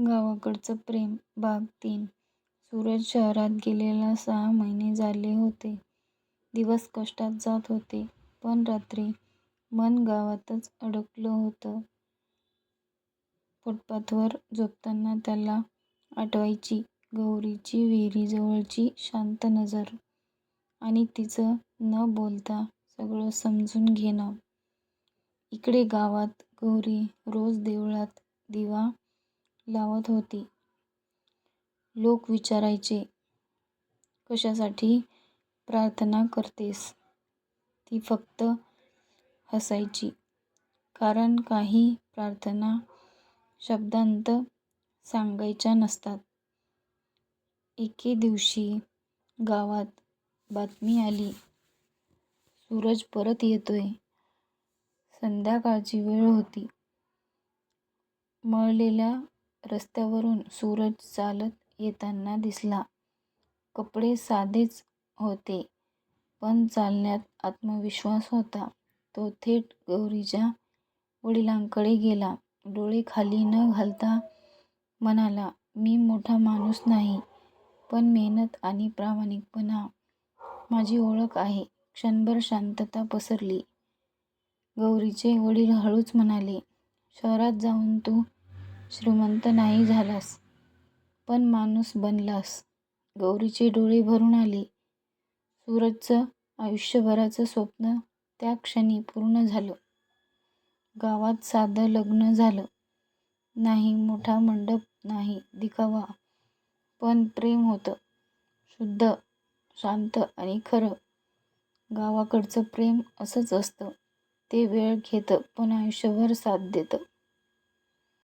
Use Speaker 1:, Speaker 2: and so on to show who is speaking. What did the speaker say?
Speaker 1: गावाकडचं प्रेम भाग तीन सूरज शहरात गेलेला सहा महिने झाले होते. दिवस कष्टात जात होते. पण रात्री मन गावातच अडकलं होतं. फुटपाथवर झोपताना त्याला आठवायची गौरीची विहिरीजवळची शांत नजर आणि तिचं न बोलता सगळं समजून घेणं. इकडे गावात गौरी रोज देवळात दिवा लावत होती. लोक विचारायचे, कशासाठी प्रार्थना करतेस? ती फक्त हसायची. कारण काही प्रार्थना शब्दांत सांगायच्या नसतात. एके दिवशी गावात बातमी आली, सूरज परत येतोय. संध्याकाळची वेळ होती. मळलेल्या रस्त्यावरून सूरज चालत येताना दिसला. कपडे साधेच होते, पण चालण्यात आत्मविश्वास होता. तो थेट गौरीच्या वडिलांकडे गेला. डोळे खाली न घालता म्हणाला, मी मोठा माणूस नाही, पण मेहनत आणि प्रामाणिकपणा माझी ओळख आहे. क्षणभर शांतता पसरली. गौरीचे वडील हळूच म्हणाले, शहरात जाऊन तू श्रीमंत नाही झालास, पण माणूस बनलास. गौरीचे डोळे भरून आले. सूरजचं आयुष्यभराचं स्वप्न त्या क्षणी पूर्ण झालं. गावात साधं लग्न झालं. नाही मोठा मंडप, नाही दिखावा, पण प्रेम होतं. शुद्ध, शांत आणि खरं. गावाकडचं प्रेम असंच असतं. ते वेळ घेतं, पण आयुष्यभर साथ देतं.